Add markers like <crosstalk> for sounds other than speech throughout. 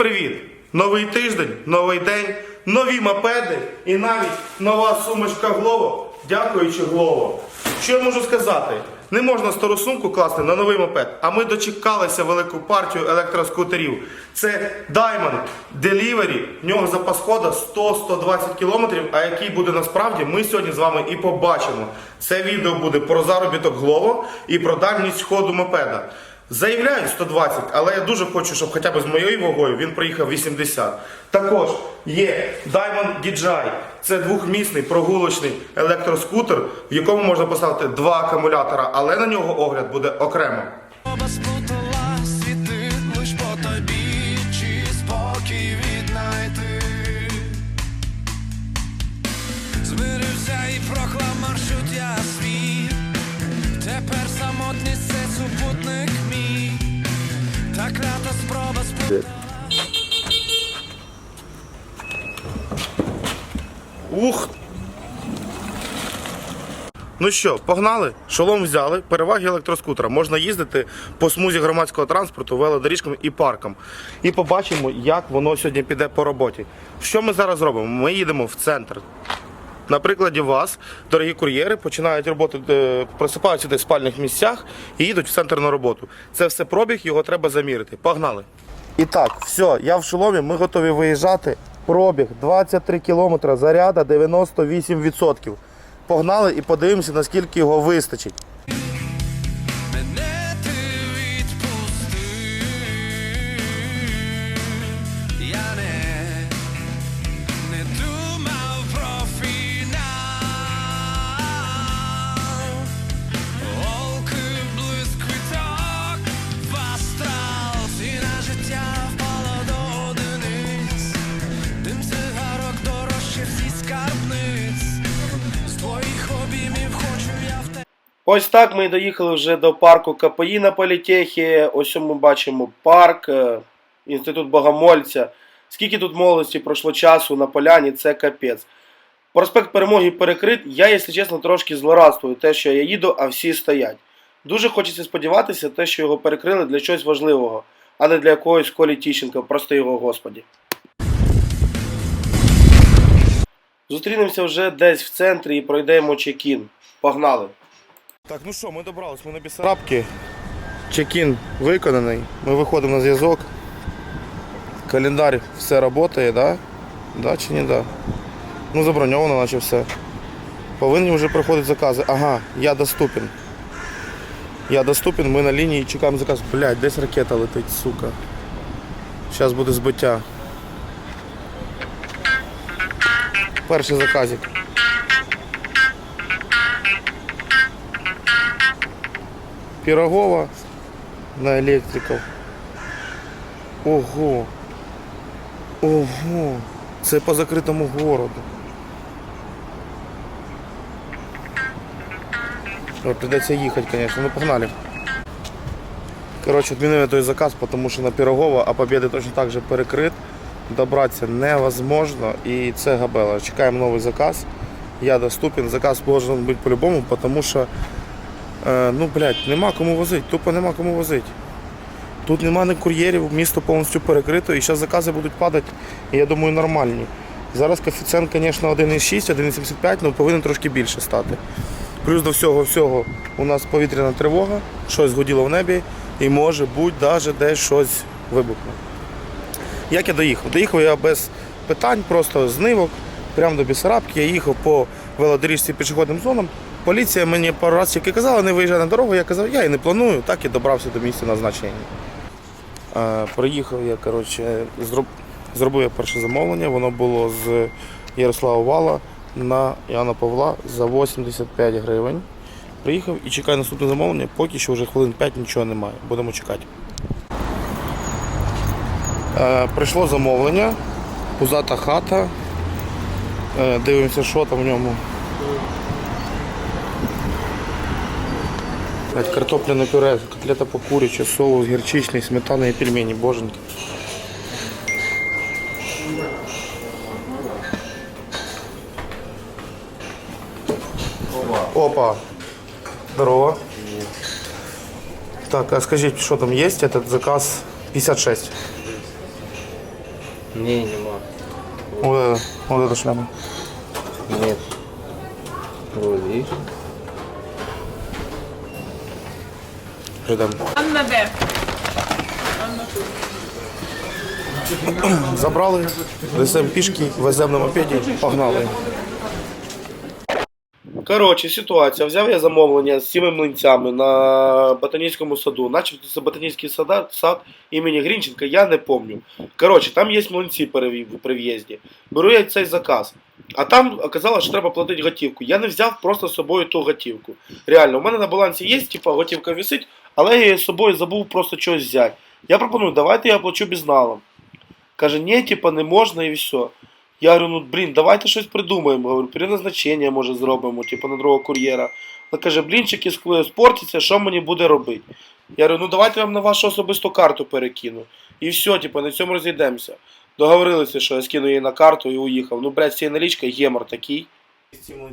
привіт! Новий тиждень, новий день, нові мопеди і навіть нова сумочка Глово. Дякуючи Глово. Що я можу сказати? Не можна стару сумку класти на новий мопед, а ми дочекалися велику партію електроскутерів. Це Diamond Delivery, в нього запас хода 100-120 км, а який буде насправді, ми сьогодні з вами і побачимо. Це відео буде про заробіток Глово і про дальність ходу мопеда. Заявляють 120, але я дуже хочу, щоб хоча б з моєю вагою він проїхав 80. Також є Diamond DJI. Це двохмісний прогулочний електроскутер, в якому можна поставити два акумулятора, але на нього огляд буде окремо. Ух! Ну що, погнали? Шолом взяли. Переваги електроскутера. Можна їздити по смузі громадського транспорту, велодоріжкам і паркам. І побачимо, як воно сьогодні піде по роботі. Що ми зараз робимо? Ми їдемо в центр. На прикладі вас, дорогі кур'єри, починають роботу, е, просипаються десь в спальних місцях і їдуть в центр на роботу. Це все пробіг, його треба замірити. Погнали. І так, все, я в шоломі, ми готові виїжджати. Пробіг 23 кілометри, заряда 98%. Погнали і подивимося, наскільки його вистачить. Ось так ми доїхали вже до парку КПІ на політехі. Ось ми бачимо парк, е, інститут Богомольця. Скільки тут молодості пройшло часу на поляні, це капець. Проспект Перемоги перекрит. Я, якщо чесно, трошки злорадствую те, що я їду, а всі стоять. Дуже хочеться сподіватися, те, що його перекрили для чогось важливого, а не для якогось Колі Тіщенка, прости його Господі. Зустрінемося вже десь в центрі і пройдемо чекін. Погнали! Так, ну що, ми добрались, ми на Бісарабки. Чекін виконаний. Ми виходимо на зв'язок. Календар все працює, да? Да чи не да? Ну заброньовано, наче все. Повинні вже приходити закази. Ага, я доступен. Я доступен, ми на лінії чекаємо заказ. Блядь, десь ракета летить, сука. Зараз буде збиття. Перший заказик. Пирогова на електриків. Ого. Ого. Це по закритому городу. О, придеться їхати, звісно. Ну погнали. Коротше, відмінили той заказ, тому що на Пирогова, а Побєди точно так же перекрит. Добратися невозможно і це габела. Чекаємо новий заказ. Я доступен. Заказ должен бути по-любому, тому що ну, блядь, нема кому возити, тупо нема кому возити. Тут нема ні кур'єрів, місто повністю перекрито і зараз закази будуть падати, я думаю, нормальні. Зараз коефіцієнт, звісно, 1,6, 1,75, але повинен трошки більше стати. Плюс до всього всього у нас повітряна тривога, щось згоділо в небі і може бути навіть десь щось вибухне. Як я доїхав? Доїхав я без питань, просто з нивок, прямо до Бісарабки. Я їхав по велодоріжці пішохідним зонам. Поліція мені пару разів тільки казала, не виїжджай на дорогу. Я казав, я і не планую, так і добрався до місця назначення. Е, приїхав я, коротше, зроб... зробив я перше замовлення. Воно було з Ярослава Вала на Яна Павла за 85 гривень. Приїхав і чекаю наступне замовлення, поки що вже хвилин 5 нічого немає. Будемо чекати. Е, прийшло замовлення, пузата хата. Е, дивимося, що там в ньому. картопляне пюре, котлета по куряче, соус гірчичний, сметана і пельмені, боженьки. Опа. Здорово. Так, а скажіть, що там є? Этот заказ 56. Не, нема. Вот это, вот эта шляпа. Ждем. Анна де? Забрали, несемо пішки, веземо на мопеді, погнали. Коротше, ситуація. Взяв я замовлення з цими млинцями на ботанічному саду. Начебто це ботанічний сад, сад імені Грінченка, я не пам'ятаю. Коротше, там є млинці при при в'їзді. Беру я цей заказ. А там оказалось, що треба платити готівку. Я не взяв просто з собою ту готівку. Реально, у мене на балансі є, типа, готівка висить, але я з собою забув просто щось взяти. Я пропоную, давайте я оплачу безналом. Каже, ні, типа, не можна і все. Я говорю, ну блін, давайте щось придумаємо. Говорю, переназначення може зробимо, типу на другого кур'єра. Вона каже, блінчики спортяться, що мені буде робити? Я говорю, ну давайте я вам на вашу особисту карту перекину. І все, типу, на цьому розійдемося. Договорилися, що я скину її на карту і уїхав. Ну, блядь, з цією налічкою гемор такий.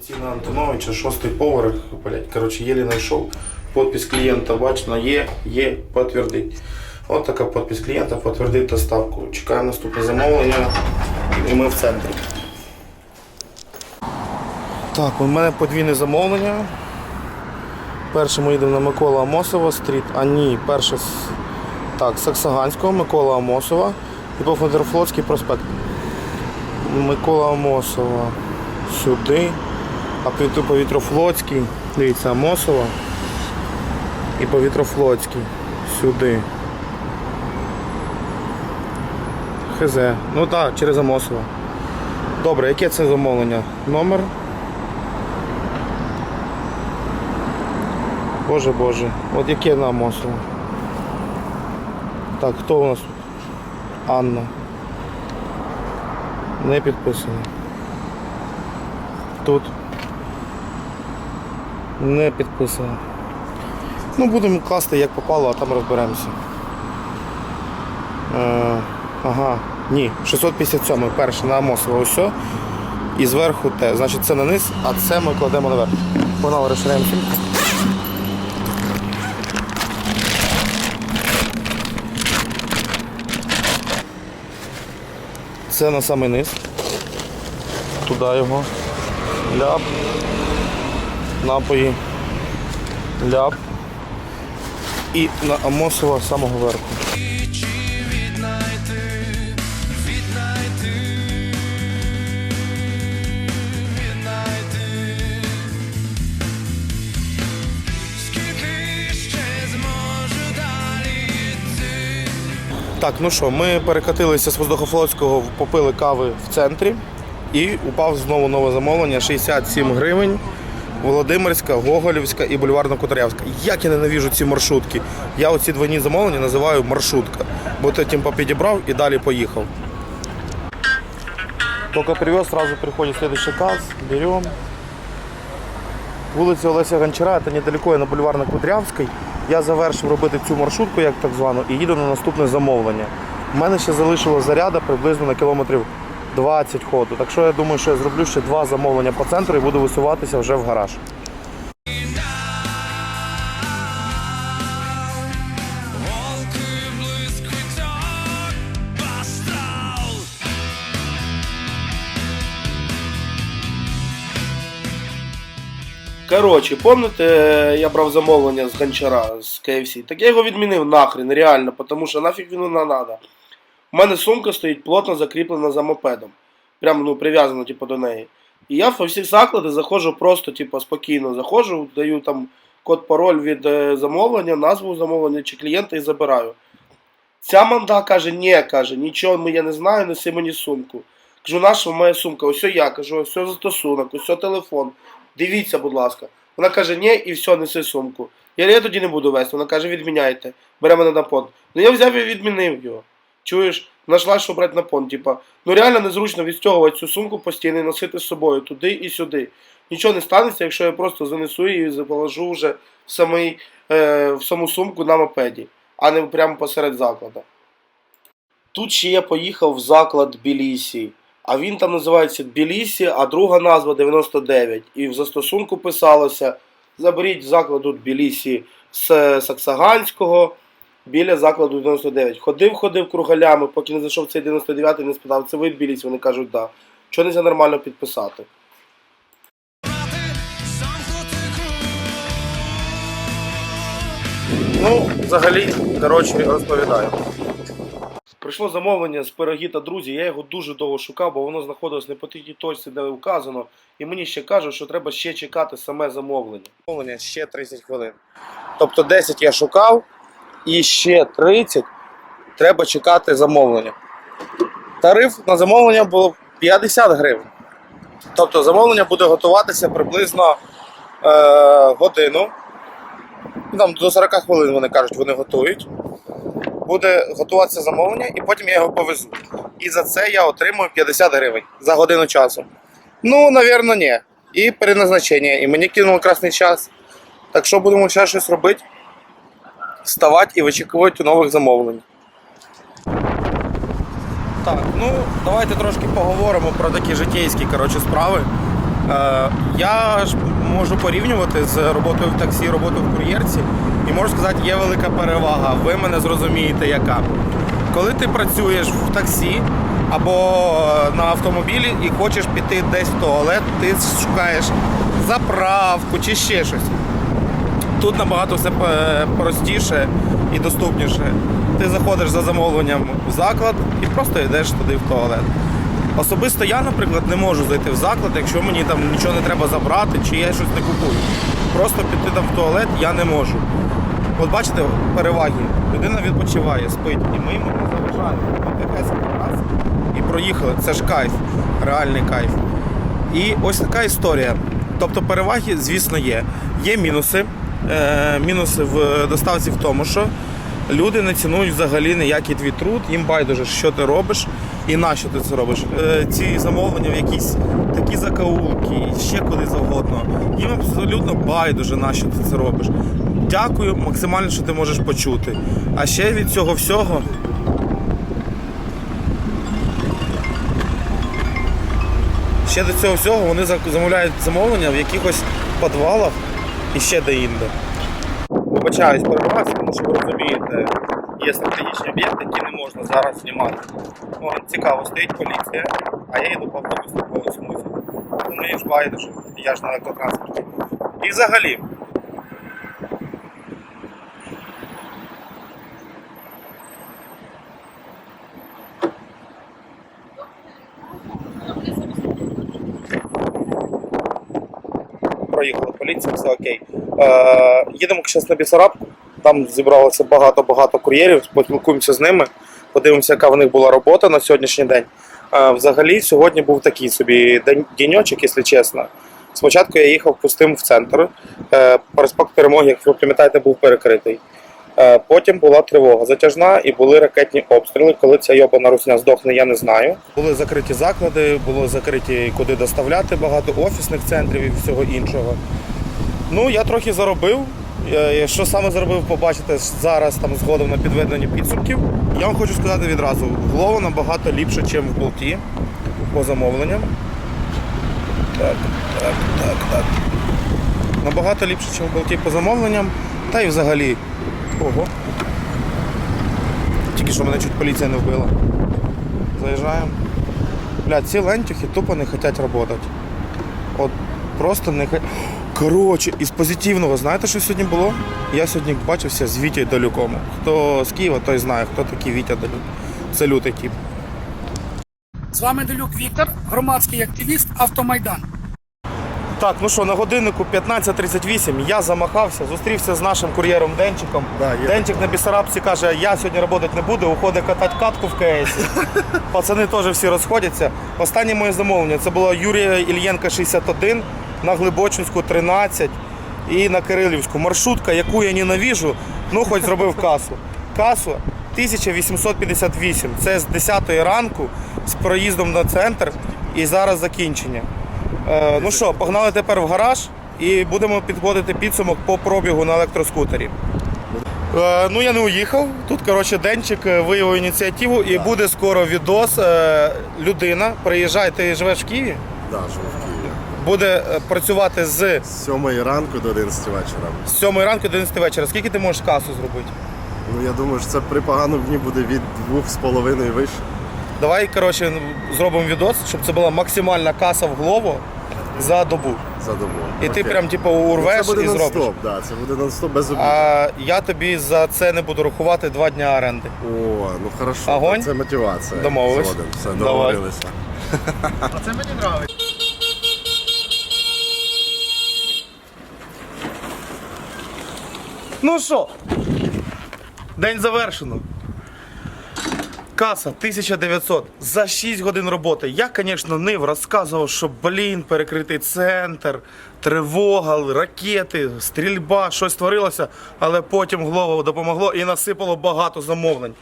Ціна Антоновича, шостий поверх, блядь, короче, еле знайшов. Подпись клієнта, бачно, є, є, підтвердить. От така подпись клієнта, підтвердить доставку. Чекаємо наступне замовлення і ми в центрі. Так, у мене подвійне замовлення. Перше ми їдемо на Микола Амосова стріт, а ні, перше з так, Саксаганського, Микола Амосова і по Федерфлотський проспект. Микола Амосова сюди, а по Повітрофлотський, дивіться, Амосова і Повітрофлотський сюди. ХЗ. Ну так, через Амосова. Добре, яке це замовлення? Номер. Боже Боже. От яке на Амосова? Так, хто у нас тут? Анна. Не підписано. Тут. Не підписано. Ну, будемо класти як попало, а там розберемося. Е, ага, ні, 657 перший на Амосово ось. І зверху те. Значить це на низ, а це ми кладемо наверх. Погнали, розширяємо. Це на самий низ. Туди його. Ляп. Напої. Ляп. І на Амосова самого верху. Так, ну що, ми перекатилися з воздухофлотського, попили кави в центрі і упав знову нове замовлення 67 гривень. Володимирська, Гоголівська і Бульварно-Куторявська. Як я ненавіжу ці маршрутки. Я оці двойні замовлення називаю маршрутка. Бо ти тим підібрав і далі поїхав. Тільки привез, сразу приходить следующий каз, берем. Вулиця Олеся Гончара, це недалеко я на Бульварно-Кудрявській. Я завершив робити цю маршрутку, як так звану, і їду на наступне замовлення. У мене ще залишилось заряда приблизно на кілометрів 20 ходу. Так що я думаю, що я зроблю ще два замовлення по центру і буду висуватися вже в гараж. Коротше, пам'ятаєте, я брав замовлення з гончара з KFC? Так я його відмінив нахрен, реально, тому що нафіг він не треба. У мене сумка стоїть плотно закріплена за мопедом. Прямо ну, прив'язана типу, до неї. І я во всі заклади заходжу просто, типу, спокійно заходжу, даю там код пароль від е, замовлення, назву замовлення чи клієнта і забираю. Ця манда каже, ні, каже, нічого я не знаю, неси мені сумку. Кажу, наша моя сумка, ось я, кажу, ось застосунок, ось телефон. Дивіться, будь ласка. Вона каже, ні, і все, неси сумку. Я, я тоді не буду вести. Вона каже, відміняйте. Бере мене на понт. Ну я взяв і відмінив його. Чуєш? Нашла, що брати на понт. Типа, ну реально незручно відстягувати цю сумку постійно і носити з собою туди і сюди. Нічого не станеться, якщо я просто занесу її і положу вже в, самий, е, в саму сумку на мопеді, а не прямо посеред закладу. Тут ще я поїхав в заклад Білісі. А він там називається Тбілісі, а друга назва 99. І в застосунку писалося: заберіть закладу Тбілісі з Саксаганського біля закладу 99. Ходив, ходив кругалями, поки не зайшов цей 99 не спитав, це ви тбілісь? Вони кажуть, да. Чого не нормально підписати? Ну, взагалі, коротше, розповідаю. Прийшло замовлення з пироги та друзі. Я його дуже довго шукав, бо воно знаходилось не по тій точці, де указано. І мені ще кажуть, що треба ще чекати саме замовлення. Замовлення ще 30 хвилин. Тобто 10 я шукав, і ще 30 треба чекати замовлення. Тариф на замовлення було 50 гривень. Тобто замовлення буде готуватися приблизно е, годину. Ну, Там до 40 хвилин вони кажуть, вони готують. Буде готуватися замовлення, і потім я його повезу. І за це я отримую 50 гривень за годину часу. Ну, навірно, ні. І переназначення. І мені кинуло красний час. Так що будемо ще щось робити, вставати і вичікувати нових замовлень. Так, ну давайте трошки поговоримо про такі житейські коротше, справи. Е, я ж можу порівнювати з роботою в таксі, роботою в кур'єрці, і можу сказати, є велика перевага. Ви мене зрозумієте, яка. Коли ти працюєш в таксі або е, на автомобілі і хочеш піти десь в туалет, ти шукаєш заправку чи ще щось. Тут набагато все е, простіше і доступніше. Ти заходиш за замовленням в заклад і просто йдеш туди в туалет. Особисто я, наприклад, не можу зайти в заклад, якщо мені там нічого не треба забрати, чи я щось не купую. Просто піти там в туалет я не можу. От бачите, переваги. Людина відпочиває, спить, і ми йому не заважаємо. Раз і проїхали. Це ж кайф, реальний кайф. І ось така історія. Тобто переваги, звісно, є. Є мінуси. Е, мінуси в доставці в тому, що люди не цінують взагалі ніякий твій труд, їм байдуже, що ти робиш і на що ти це робиш. Е, ці замовлення в якісь такі закаулки, ще куди завгодно. Їм абсолютно байдуже, на що ти це робиш. Дякую максимально, що ти можеш почути. А ще від цього всього. Ще до цього всього вони замовляють замовлення в якихось підвалах і ще де-інде. про вас, тому що ви розумієте, є стратегічні об'єкти, які не можна зараз знімати. Ну, цікаво, стоїть поліція, а я йду по автобусу по мені ж байдуже, я ж на електротранспорті. І взагалі. проїхала поліція, все окей. Е, їдемо зараз на Бісарабку. Там зібралося багато-багато кур'єрів, поспілкуємося з ними, подивимося, яка в них була робота на сьогоднішній день. Е, взагалі, сьогодні був такий собі діньочок, якщо чесно. Спочатку я їхав пустим в центр. Е, проспект перемоги, як ви пам'ятаєте, був перекритий. Е, Потім була тривога затяжна і були ракетні обстріли. Коли ця йобана русня здохне, я не знаю. Були закриті заклади, було закриті куди доставляти багато офісних центрів і всього іншого. Ну, я трохи заробив. Е, Що саме заробив, побачите зараз там згодом на підведенні підсумків. Я вам хочу сказати відразу, Glovo набагато ліпше, ніж в болті по замовленням. Так, так, так, так. Набагато ліпше, ніж в болті по замовленням. Та й взагалі. Ого. Тільки що мене чуть поліція не вбила. Заїжджаємо. Бля, ці лентюхи тупо не хочуть працювати. От просто не хочуть. Коротше, із позитивного, знаєте, що сьогодні було? Я сьогодні бачився з Вітєю Далюком. Хто з Києва, той знає, хто такий Вітя Далюк. Це лютий тип. З вами Делюк Віктор, громадський активіст Автомайдан. Так, ну що, на годиннику 15.38 я замахався, зустрівся з нашим кур'єром Денчиком. Денчик на Бісарабці каже, я сьогодні працювати не буду, уходить катати катку в КС. <laughs> Пацани теж всі розходяться. Останнє моє замовлення це було Юрія Ільєнка 61, на Глибочинську 13 і на Кирилівську. Маршрутка, яку я ненавіжу, ну хоч зробив касу. Касу 1858. Це з 10 ранку з проїздом на центр і зараз закінчення. Е, ну що, погнали тепер в гараж і будемо підводити підсумок по пробігу на електроскутері. Е, ну я не уїхав. Тут, коротше, Денчик е, виявив ініціативу і буде скоро відос. Е, людина приїжджає, ти живеш в Києві, Да, живу. Буде е, працювати з З 7 ранку до 11 вечора. 7 ранку до 11 вечора. Скільки ти можеш касу зробити? Ну я думаю, що це при поганому дні буде від 2,5 вище. Давай, коротше, зробимо відос, щоб це була максимальна каса в голову за добу. за добу. І ти Окей. прям типу Ну, урвеш це буде і зробиш. нон-стоп, да, це буде нон-стоп без обіду. А я тобі за це не буду рахувати два дня оренди. О, ну хорошо, Огонь? це мотивація. Домовились? Згоден. Все, Давай. договорилися. Це мені подобається. Ну що, день завершено. Каса 1900 за 6 годин роботи. Я, звісно, нив розказував, що блін, перекритий центр, тривога, ракети, стрільба, щось творилося, але потім голову допомогло і насипало багато замовлень.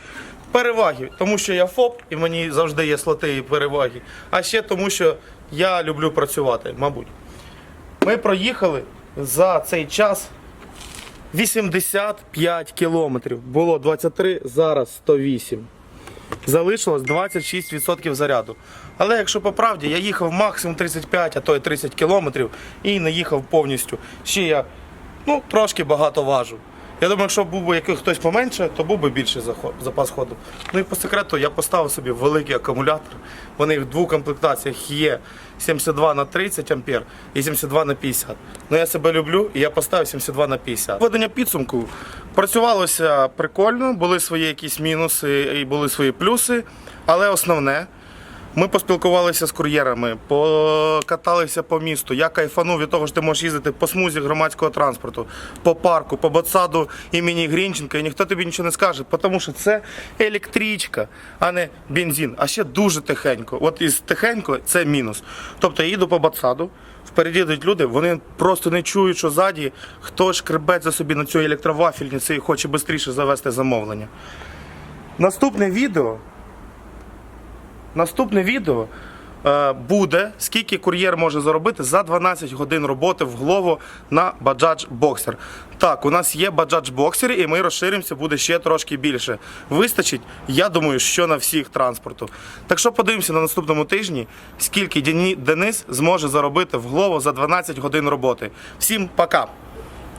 Переваги, тому що я ФОП і мені завжди є слоти і переваги. А ще тому, що я люблю працювати, мабуть. Ми проїхали за цей час 85 кілометрів. Було 23, зараз 108. Залишилось 26% заряду. Але якщо по правді, я їхав максимум 35, а то й 30 кілометрів і не їхав повністю. Ще я ну, трошки багато важу. Я думаю, якщо був би який хтось поменше, то був би більший запас ходу. Ну і по секрету я поставив собі великий акумулятор. Вони в двох комплектаціях є 72 на 30 ампер і 72 на 50. Ну я себе люблю і я поставив 72 на 50. Введення підсумку працювалося прикольно, були свої якісь мінуси і були свої плюси, але основне. Ми поспілкувалися з кур'єрами, покаталися по місту. Я кайфанув від того, що ти можеш їздити по смузі громадського транспорту, по парку, по ботсаду імені Грінченка, і ніхто тобі нічого не скаже, тому що це електричка, а не бензин. А ще дуже тихенько. От із тихенько це мінус. Тобто я їду по ботсаду, впереді йдуть люди, вони просто не чують, що ззаді хтось шкребеться собі на цій електровафельниці і хоче швидше завести замовлення. Наступне відео Наступне відео е, буде, скільки кур'єр може заробити за 12 годин роботи в голову на Bajaj Boxer. Так, у нас є Bajaj Boxer, і ми розширимося, буде ще трошки більше. Вистачить, я думаю, що на всіх транспорту. Так що подивимося на наступному тижні, скільки Денис зможе заробити в голову за 12 годин роботи. Всім пока!